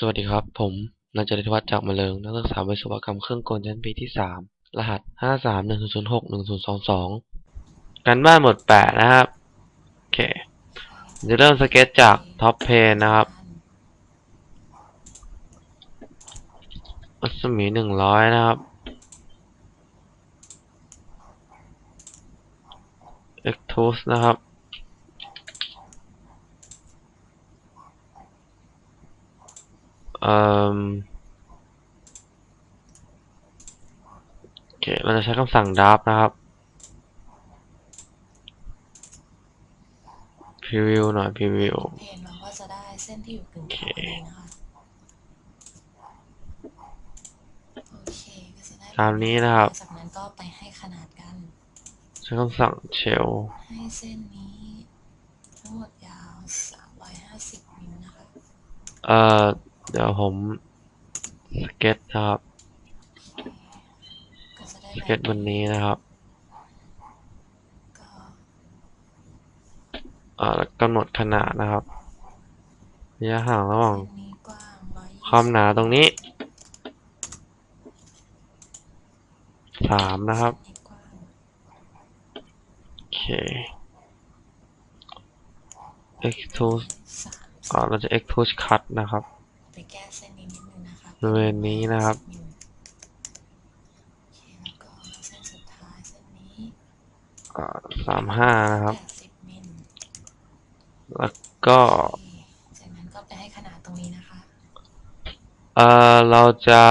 สวัสดีครับ ผมนายจริธวัฒน์จากมะเริงนักศึกษาวิศวกรรมเครื่องกลชั้นปีที่สามรหัสห้าสามหนึ่งศูนย์หกหนึ่งศูนย์สองสองการบ้านหมดแปดนะครับ โอเค จะเริ่มสเก็ตจากท็อปเพนนะครับรัศมีหนึ่งร้อยนะครับ เอ็กทูสนะครับ เอ่อ โอเค เราจะใช้คำสั่งดับนะครับพรีวิวหน่อยพรีวิวเพนเราก็จะได้เส้นที่อยู่กึ่งกลางพอดีนะคะโอเคก็จะได้ตามนี้นะครับ จากนั้นก็ไปให้ขนาดกัน ใช้คำสั่งเชลให้เส้นนี้ทั้งหมดยาว350มิลนะคะ เอ่อ เดี๋ยวผมสเก็ตครับสเก็ตวันนี้นะครับก็เอ่อกำหนดขนาดนะครับระยะห่างระหว่างความหนาตรงนี้สามนะครับ โอเค extrude สามอ่าเราจะ extrude cut นะครับ ไปแก้เส้นนี้นิดนึงนะคะบริเวณนี้นะครับมิลโอเคแล้วก็เส้นสุดท้ายเส้นนี้อ่าสามห้านะครับ80มิลแล้วก็จากนั้นก็ไปให้ขนาดตรงนี้นะคะ เอ่อเราจะ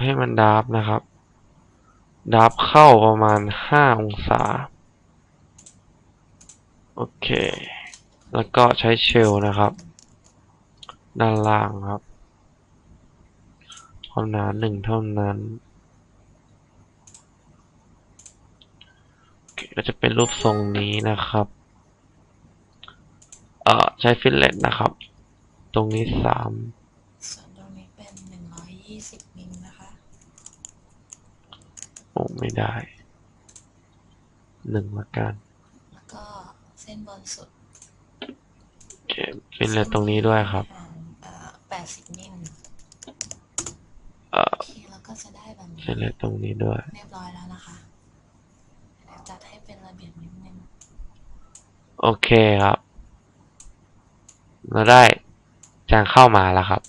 ให้มันดับนะครับ ดับเข้าประมาณห้าองศา โอเค แล้วก็ใช้เชลนะครับ ด้านล่างครับความหนาหนึ่งเท่านั้นโอเคก็จะเป็นรูปทรงนี้นะครับ เอ่อ ใช้ฟิลเลตนะครับ ตรงนี้สามส่วนตรงนี้เป็น120มิลนะคะโอ้ไม่ได้หนึ่งละกัน แล้วก็เส้นบนสุด โอเคฟิลเลตตรงนี้ด้วยครับห่างเอ่อ80มิลเอ่อโอเคแล้วก็จะได้แบบนี้ฟิลเลตตรงนี้ด้วย เรียบร้อยแล้วนะคะเดี๋ยวจัดให้เป็นระเบียบนิดนึงโอเคครับ เราได้จางเข้ามาแล้วครับ